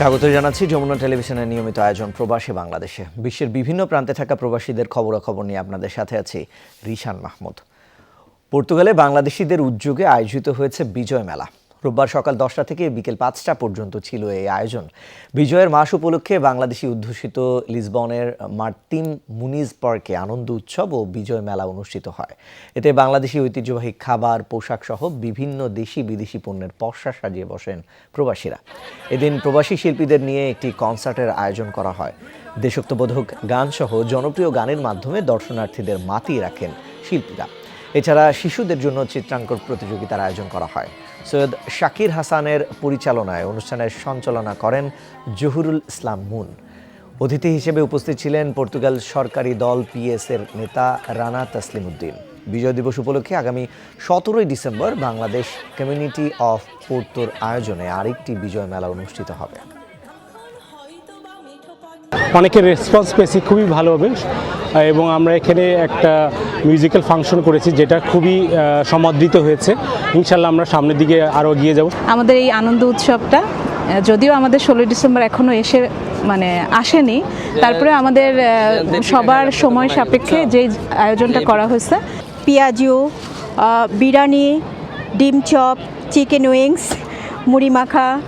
স্বাগত জানাচ্ছি যমুনা টেলিভিশনের নিয়মিত আয়োজন প্রবাসী বাংলাদেশে। বিশ্বের বিভিন্ন প্রান্তে থাকা প্রবাসীদের খবরাখবর নিয়ে আপনাদের সাথে আছে রিশান মাহমুদ। পর্তুগালে বাংলাদেশিদের উদ্যোগে আয়োজিত হয়েছে বিজয় মেলা। রোববার সকাল দশটা থেকে বিকেল পাঁচটা পর্যন্ত ছিল এই আয়োজন। বিজয়ের মাস উপলক্ষে বাংলাদেশি উদ্ঘোষিত লিসবনের মার্তিন মুনিজ পার্কে আনন্দ উৎসব ও বিজয় মেলা অনুষ্ঠিত হয়। এতে বাংলাদেশি ঐতিহ্যবাহী খাবার পোশাক সহ বিভিন্ন দেশি বিদেশি পণ্যের পসরা সাজিয়ে বসেন প্রবাসীরা। এদিন প্রবাসী শিল্পীদের নিয়ে একটি কনসার্টের আয়োজন করা হয়। দেশাত্মবোধক গান সহ জনপ্রিয় গানের মাধ্যমে দর্শনার্থীদের মাতিয়ে রাখেন শিল্পীরা। এছাড়া শিশুদের জন্য চিত্রাঙ্কন প্রতিযোগিতার আয়োজন করা হয়। সৈয়দ শাকির হাসানের পরিচালনায় অনুষ্ঠানের সঞ্চালনা করেন জহুরুল ইসলাম মুন। অতিথি হিসেবে উপস্থিত ছিলেন পর্তুগাল সরকারি দল পিএস এর নেতা রানা তাসলিম উদ্দিন বিজয় দিবস উপলক্ষে আগামী সতেরোই ডিসেম্বর বাংলাদেশ কমিউনিটি অফ পোর্তোর আয়োজনে আরেকটি বিজয় মেলা অনুষ্ঠিত হবে। অনেকের রেসপন্স পেয়েছি খুবই ভালো হবে। এবং আমরা এখানে একটা মিউজিক্যাল ফাংশন করেছি যেটা খুবই সমাদৃত হয়েছে। ইনশাল্লাহ আমরা সামনের দিকে আরও এগিয়ে যাব। আমাদের এই আনন্দ উৎসবটা যদিও আমাদের ষোলোই ডিসেম্বর এখনও এসে মানে আসেনি তারপরে আমাদের সবার সময় সাপেক্ষে যে আয়োজনটা করা হয়েছে পেঁয়াজু আহ, বিরিয়ানি ডিম চপ চিকেন উইংস মুড়ি মাখা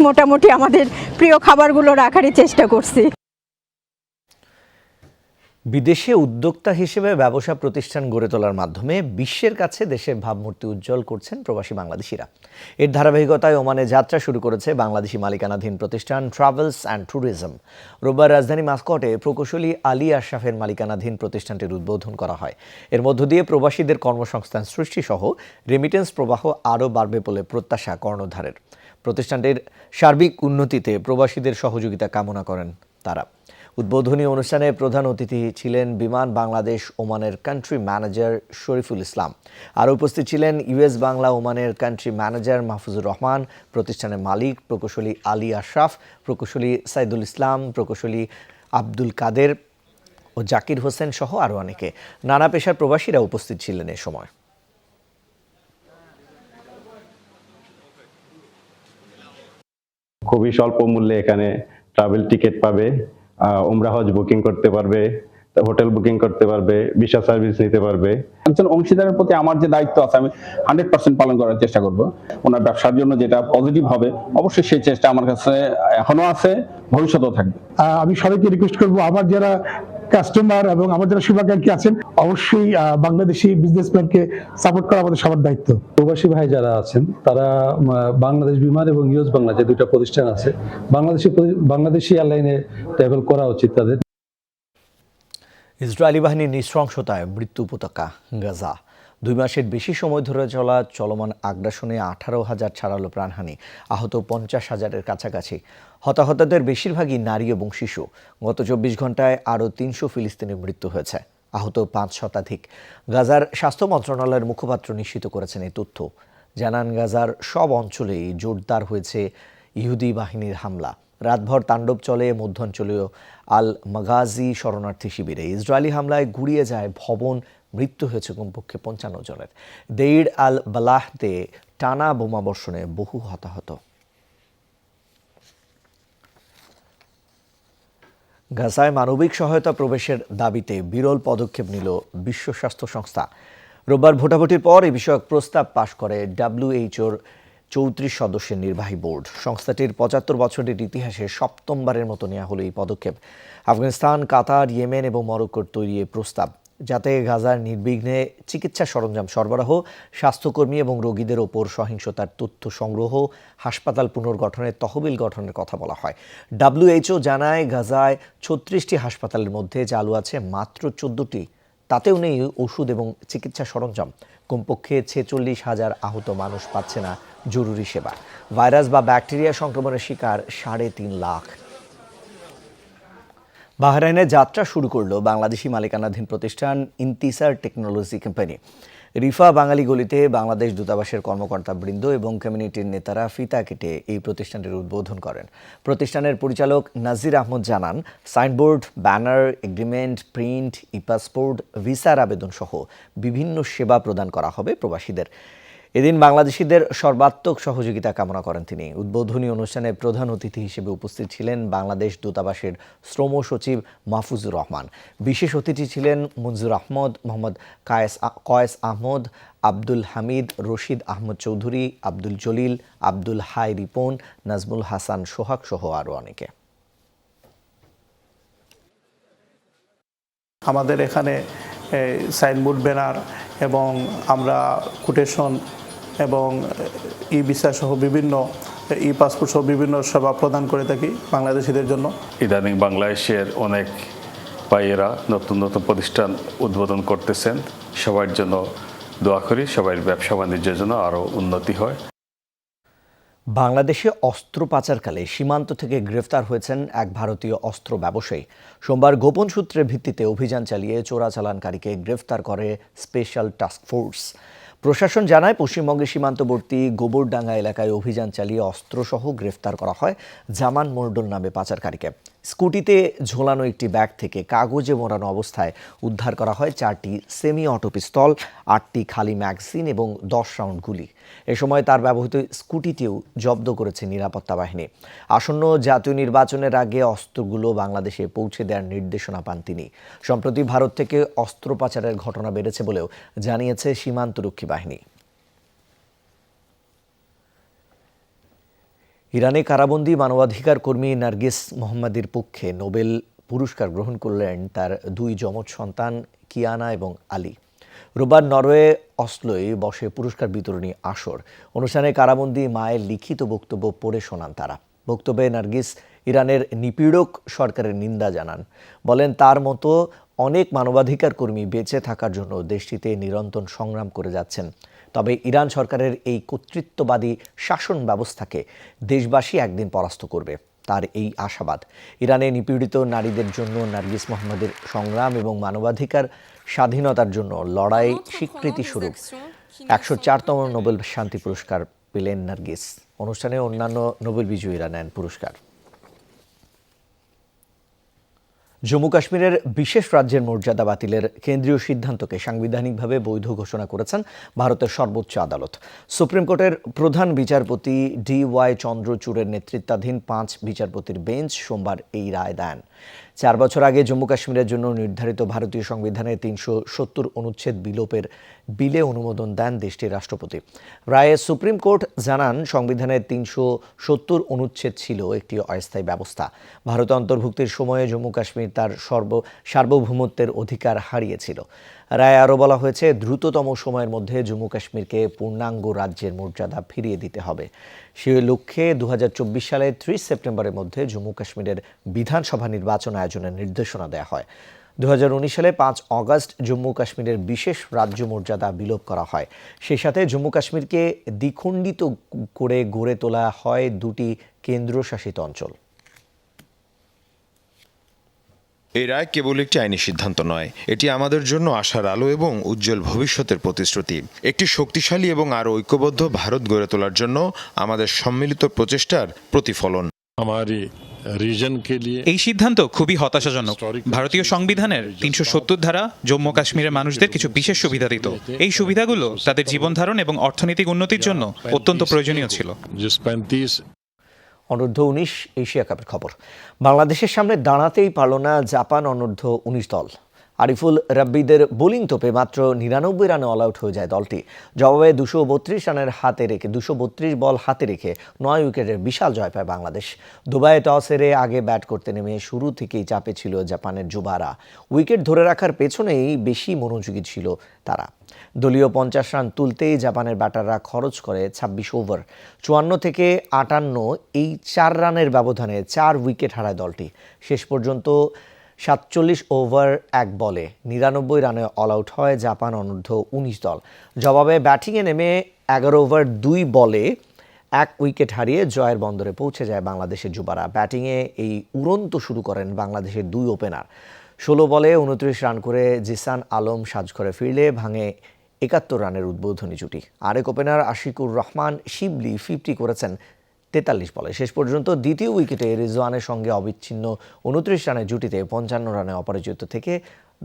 মোটামুটি আমাদের প্রিয় খাবারগুলো রাখারই চেষ্টা করছি। বিদেশে উদ্যোক্তা হিসেবে ব্যবসা প্রতিষ্ঠান গড়ে তোলার মাধ্যমে বিশ্বের কাছে দেশের ভাবমূর্তি উজ্জ্বল করছেন প্রবাসী বাংলাদেশিরা। এর ধারাবাহিকতায় ওমানে যাত্রা শুরু করেছে বাংলাদেশি মালিকানাধীন প্রতিষ্ঠান ট্রাভেলস অ্যান্ড ট্যুরিজম রোববার রাজধানী মাস্কটে প্রকৌশলী আলী আশরাফের মালিকানাধীন প্রতিষ্ঠানটির উদ্বোধন করা হয়। এর মধ্য দিয়ে প্রবাসীদের কর্মসংস্থান সৃষ্টি সহ রেমিটেন্স প্রবাহ আরও বাড়বে বলে প্রত্যাশা কর্ণধারের। প্রতিষ্ঠানটির সার্বিক উন্নতিতে প্রবাসীদের সহযোগিতা কামনা করেন তারা। উদ্বোধনী অনুষ্ঠানে প্রধান অতিথি ছিলেন বিমান বাংলাদেশ ওমানের কান্ট্রি ম্যানেজার শরীফুল ইসলাম। আর উপস্থিত ছিলেন ইউএস বাংলা ওমানের কান্ট্রি ম্যানেজার মাহফুজুর রহমান, প্রতিষ্ঠানের মালিক প্রকৌশলী আলী আশরাফ, প্রকৌশলী সাইদুল ইসলাম, প্রকৌশলী আব্দুল কাদের ও জাকির হোসেন সহ আরও অনেকে। নানা পেশার প্রবাসীরা উপস্থিত ছিলেন এ সময়। খুবই স্বল্প মূল্যে এখানে ট্রাভেল টিকিট পাবে। উমরা হজ বুকিং করতে পারবে। হোটেল বুকিং করতে পারবে ভিসা সার্ভিস নিতে পারবে। একজন অংশীদারের প্রতি আমার যে দায়িত্ব আছে আমি হান্ড্রেড পার্সেন্ট পালন করার চেষ্টা করব। ওনার ব্যবসার জন্য যেটা পজিটিভ হবে অবশ্যই সেই চেষ্টা আমার কাছে এখনও আছে ভবিষ্যতেও থাকবে। আমি সবাইকে রিকোয়েস্ট করব আমার যারা কাস্টমার এবং আমার যারা শুভাকাঙ্ক্ষী আছেন অবশ্যই আহ, বাংলাদেশি বিজনেসম্যানকে সাপোর্ট করা আমাদের সবার দায়িত্ব। প্রবাসী ভাই যারা আছেন তারা বাংলাদেশ বিমান এবং ইউএস বাংলা যে দুইটা প্রতিষ্ঠান আছে বাংলাদেশি বাংলাদেশি এয়ারলাইনে ট্রাভেল করা উচিত তাদের। ইসরায়েলি বাহিনীর নৃশংসতায় মৃত্যু উপত্যকা গাজা। দুই মাসের বেশি সময় ধরে চলা চলমান আগ্রাসনে আঠারো হাজার ছাড়ালো প্রাণহানি, আহত পঞ্চাশ হাজারের কাছাকাছি। হতাহতদের বেশিরভাগই নারী এবং শিশু। গত চব্বিশ ঘন্টায় আরও তিনশো ফিলিস্তিনের মৃত্যু হয়েছে, আহত পাঁচ শতাধিক। গাজার স্বাস্থ্য মন্ত্রণালয়ের মুখপাত্র নিশ্চিত করেছেন এই তথ্য। জানান, গাজার সব অঞ্চলেই জোরদার হয়েছে ইহুদি বাহিনীর হামলা। রাতভর তাণ্ডব চলে মধ্যাঞ্চলীয় আল মাগাজি শরণার্থী শিবিরে। ইসরায়েলি হামলায় গুড়িয়ে যায় ভবন, মৃত্যু হয়েছে কমপক্ষে পঞ্চান্ন জনের। দেইর আল বালাহতে টানা বোমাবর্ষণে বহু হতাহত। গাজায় মানবিক সহায়তা প্রবেশের দাবিতে বিরল পদক্ষেপ নিল বিশ্ব স্বাস্থ্য সংস্থা। রোববার ভোটাভুটির পর এ বিষয়ক প্রস্তাব পাশ করে ডাব্লিউএইচওর চৌত্রিশ সদস্যের নির্বাহী বোর্ড। সংস্থাটির পঁচাত্তর বছরের ইতিহাসে সপ্তমবারের মতো নেওয়া হলো এই পদক্ষেপ। আফগানিস্তান, কাতার, ইয়েমেন এবং মরক্কোর তৈরি প্রস্তাব। যাতে গাজার নির্বিঘ্নে চিকিৎসা সরঞ্জাম সরবরাহ, স্বাস্থ্যকর্মী এবং রোগীদের ওপর সহিংসতার তথ্য সংগ্রহ, হাসপাতাল পুনর্গঠনের তহবিল গঠনের কথা বলা হয়। ডাব্লিউএইচও জানায়, গাজায় ছত্রিশটি হাসপাতালের মধ্যে চালু আছে মাত্র চোদ্দটি তাতেও নেই ওষুধ এবং চিকিৎসা সরঞ্জাম। কমপক্ষে ছেচল্লিশ হাজার আহত মানুষ পাচ্ছে না জরুরি সেবা। ভাইরাস বা ব্যাকটেরিয়া সংক্রমণের শিকার সাড়ে তিন লাখ। বাহরাইনে যাত্রা শুরু করল বাংলাদেশি মালিকানাধীন প্রতিষ্ঠান ইন্তিসার টেকনোলজি কোম্পানি। রিফা বাঙালি গলিতে বাংলাদেশ দূতাবাসের কর্মকর্তা বৃন্দ এবং কমিউনিটির নেতারা ফিতা কেটে এই প্রতিষ্ঠানটির উদ্বোধন করেন। প্রতিষ্ঠানের পরিচালক নাজির আহমদ জানান, signboard, banner, agreement, print e passport ভিসার আবেদন সহ বিভিন্ন সেবা প্রদান করা হবে প্রবাসীদের। এদিন বাংলাদেশিদের সর্বাত্মক সহযোগিতা কামনা করেন তিনি। উদ্বোধনী অনুষ্ঠানে প্রধান অতিথি হিসেবে উপস্থিত ছিলেন বাংলাদেশ দূতাবাসের শ্রম সচিব মাহফুজুর রহমান। বিশেষ অতিথি ছিলেন মঞ্জুর আহমদ, মোহাম্মদ কায়েস কয়েস আহমদ, আব্দুল হামিদ, রশিদ আহমদ চৌধুরী, আব্দুল জলিল, আব্দুল হাই রিপন, নাজমুল হাসান সোহাগ সহ আরও অনেকে। আমাদের এখানে সাইনবোর্ড ব্যানার এবং আমরা কোটেশন এবং ই ভিসা সহ বিভিন্ন ই পাসপোর্ট সহ বিভিন্ন সেবা প্রদান করে থাকি বাংলাদেশিদের জন্য। ইদানিং বাংলাদেশের অনেক ভাইয়েরা নতুন নতুন প্রতিষ্ঠান উদ্বোধন করতেছেন। সবার জন্য দোয়া করি সবার ব্যবসা বাণিজ্যের জন্য আরও উন্নতি হয়। বাংলাদেশে অস্ত্র পাচারকালে সীমান্ত থেকে গ্রেফতার হয়েছেন এক ভারতীয় অস্ত্র ব্যবসায়ী। সোমবার গোপন সূত্রের ভিত্তিতে অভিযান চালিয়ে চোরাচালানকারীকে গ্রেফতার করে স্পেশাল টাস্ক ফোর্স। প্রশাসন জানায় পশ্চিমবঙ্গের সীমান্তবর্তী গোবরডাঙ্গা এলাকায় অভিযান চালিয়ে অস্ত্রসহ গ্রেফতার করা হয় জামান মর্ডল নামে পাচারকারীকে। স্কুটিতে ঝোলানো একটি ব্যাগ থেকে কাগজে মোড়ানো অবস্থায় উদ্ধার করা হয় চারটি সেমি অটো পিস্তল আটটি খালি ম্যাগজিন এবং দশ রাউন্ড গুলি। এ সময় তার ব্যবহৃত স্কুটিটিও জব্দ করেছে নিরাপত্তা বাহিনী। আসন্ন জাতীয় নির্বাচনের আগে অস্ত্রগুলো বাংলাদেশে পৌঁছে দেওয়ার নির্দেশনা পান তিনি। সম্প্রতি ভারত থেকে অস্ত্র পাচারের ঘটনা বেড়েছে বলেও জানিয়েছে সীমান্তরক্ষী বাহিনী। ইরানে কারাবন্দি মানবাধিকার কর্মী নার্গিস মোহাম্মদের পক্ষে নোবেল পুরস্কার গ্রহণ করলেন তার দুই যমজ সন্তান, কিয়ানা এবং আলী। রোববার নরওয়ে, অসলোয় বসে পুরস্কার বিতরণী আসর। অনুষ্ঠানে কারাবন্দি মায়ের লিখিত বক্তব্য পড়ে শোনান তারা। বক্তব্যে নার্গিস ইরানের নিপীড়ক সরকারের নিন্দা জানান। বলেন, তার মতো অনেক মানবাধিকার কর্মী বেঁচে থাকার জন্য দেশটিতে নিরন্তর সংগ্রাম করে যাচ্ছেন। তবে ইরান সরকারের এই কর্তৃত্ববাদী শাসন ব্যবস্থাকে দেশবাসী একদিন পরাস্ত করবে তার এই আশাবাদ। ইরানে নিপীড়িত নারীদের জন্য নার্গিস মোহাম্মদের সংগ্রাম এবং মানবাধিকার স্বাধীনতার জন্য লড়াই স্বীকৃতি স্বরূপ। একশো চারতম নোবেল শান্তি পুরস্কার পেলেন নার্গিস। অনুষ্ঠানে অন্যান্য নোবেল বিজয়ীরা নেন পুরস্কার। জম্মু কাশ্মীরের বিশেষ রাজ্যের মর্যাদা বাতিলের কেন্দ্রীয় সিদ্ধান্তকে সাংবিধানিকভাবে বৈধ ঘোষণা করেছেন ভারতের সর্বোচ্চ আদালত। সুপ্রিম কোর্টের প্রধান বিচারপতি ডি ওয়াই চন্দ্রচূড়ের নেতৃত্বাধীন পাঁচ বিচারপতির বেঞ্চ সোমবার এই রায় দেন। চার বছর আগে জম্মু কাশ্মীরের জন্য নির্ধারিত ভারতীয় সংবিধানের তিনশো সত্তর অনুচ্ছেদ বিলোপের বিলে অনুমোদন দেন দেশটির রাষ্ট্রপতি। রায়ে সুপ্রিম কোর্ট জানান সংবিধানের তিনশো সত্তর অনুচ্ছেদ ছিল একটি অস্থায়ী ব্যবস্থা। ভারত অন্তর্ভুক্তির সময়ে জম্মু কাশ্মীর তার সর্ব, সার্বভৌমত্বের অধিকার হারিয়েছিল। রায়ে আরও বলা হয়েছে, দ্রুততম সময়ের মধ্যে জম্মু কাশ্মীরকে পূর্ণাঙ্গ রাজ্যের মর্যাদা ফিরিয়ে দিতে হবে। সে লক্ষ্যে চব্বিশ সালের ত্রিশ সেপ্টেম্বরের মধ্যে জম্মু কাশ্মীরের বিধানসভা নির্বাচন আয়োজনের নির্দেশনা দেওয়া হয়। দু সালে পাঁচ অগস্ট জম্মু কাশ্মীরের বিশেষ রাজ্য মর্যাদা বিলোপ করা হয়। সেই সাথে জম্মু কাশ্মীরকে দ্বিখণ্ডিত করে গড়ে তোলা হয় দুটি কেন্দ্রশাসিত অঞ্চল। এই রায় কেবল একটি আইনি সিদ্ধান্ত নয় এটি আমাদের জন্য আশার আলো এবং উজ্জ্বল ভবিষ্যতের প্রতিশ্রুতি। একটি শক্তিশালী এবং আরও ঐক্যবদ্ধ ভারত গড়ে তোলার জন্য আমাদের সম্মিলিত প্রচেষ্টার প্রতিফলন। এই সিদ্ধান্ত খুবই হতাশাজনক। ভারতীয় সংবিধানের তিনশো সত্তর ধারা জম্মু কাশ্মীরের মানুষদের কিছু বিশেষ সুবিধা দিত। এই সুবিধাগুলো তাদের জীবনধারণ এবং অর্থনৈতিক উন্নতির জন্য অত্যন্ত প্রয়োজনীয় ছিল। অনূর্ধ্ব উনিশ এশিয়া কাপের খবর। বাংলাদেশের সামনে দাঁড়াতেই পারল না জাপান অনূর্ধ্ব উনিশ দল। আরিফুল রাব্বিদের বোলিং তোপে মাত্র নিরানব্বই রানে অল আউট হয়ে যায় দলটি। জবাবে দুশো বত্রিশ রানের হাতে রেখে দুশো বত্রিশ বল হাতে রেখে নয় উইকেটের বিশাল জয় পায় বাংলাদেশ। দুবাইয়ে টস হেরে আগে ব্যাট করতে নেমে শুরু থেকেই চাপে ছিল জাপানের যুবারা উইকেট ধরে রাখার পেছনেই বেশি মনোযোগী ছিল তারা। দলীয় পঞ্চাশ রান তুলতেই জাপানের ব্যাটাররা খরচ করে ছাব্বিশ ওভার চুয়ান্ন থেকে আটান্ন এই চার রানের ব্যবধানে চার উইকেট হারায় দলটি। শেষ পর্যন্ত সাতচল্লিশ ওভার এক বলে, নিরানব্বই রানে অল আউট হয় জাপান অনূর্ধ্ব উনিশ দল। জবাবে ব্যাটিংয়ে নেমে এগারো ওভার দুই বলে, এক উইকেট হারিয়ে জয়ের বন্দরে পৌঁছে যায় বাংলাদেশের যুবারা। ব্যাটিংয়ে এই উড়ন্ত শুরু করেন বাংলাদেশের দুই ওপেনার ষোলো বলে উনত্রিশ রান করে জিসান আলম সাজঘরে ফিরলে, ভাঙে একাত্তর রানের উদ্বোধনী জুটি। আরেক ওপেনার আশিকুর রহমান শিবলি ফিফটি করেছেন তেতাল্লিশ বলে। শেষ পর্যন্ত দ্বিতীয় উইকেটে রিজওয়ানের সঙ্গে অবিচ্ছিন্ন উনত্রিশ রানের জুটিতে পঞ্চান্ন রানে অপরাজিত থেকে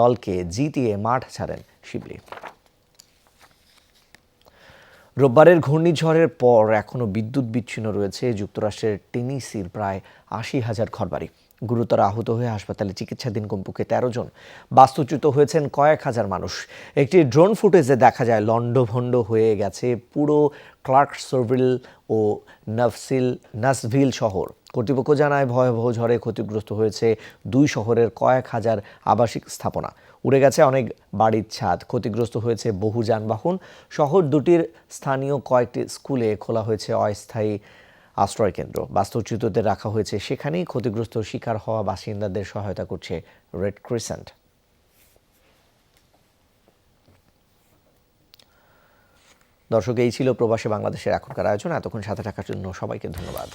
দলকে জিতিয়ে মাঠ ছাড়েন শিবলি। রোববারের ঘূর্ণিঝড়ের পর এখনও বিদ্যুৎ বিচ্ছিন্ন রয়েছে। যুক্তরাষ্ট্রের টেনিসির প্রায় আশি হাজার ঘরবাড়ি। গুরুতর আহত হয়ে হাসপাতালে চিকিৎসাধীন কমপক্ষে তেরো জন। বাস্তুচ্যুত হয়েছেন কয়েক হাজার মানুষ। একটি ড্রোন ফুটেজে দেখা যায়, লণ্ডভণ্ড হয়ে গেছে পুরো ক্লার্ক ক্লার্কসভিল ও নফসিল নাসভিল শহর। কর্তৃপক্ষ জানায়, ভয়াবহ ঝড়ে ক্ষতিগ্রস্ত হয়েছে দুই শহরের কয়েক হাজার আবাসিক স্থাপনা। উড়ে গেছে অনেক বাড়ির ছাদ। ক্ষতিগ্রস্ত হয়েছে বহু যানবাহন। শহর দুটির স্থানীয় কয়েকটি স্কুলে খোলা হয়েছে অস্থায়ী আশ্রয় কেন্দ্র। বাস্তুচ্যুতদের রাখা হয়েছে সেখানেই ক্ষতিগ্রস্ত শিকার হওয়া বাসিন্দাদের সহায়তা করছে রেড ক্রিসেন্ট দর্শক, এই ছিল প্রবাসী বাংলাদেশের এখনকার আয়োজন। এতক্ষণ সাথে থাকার জন্য সবাইকে ধন্যবাদ।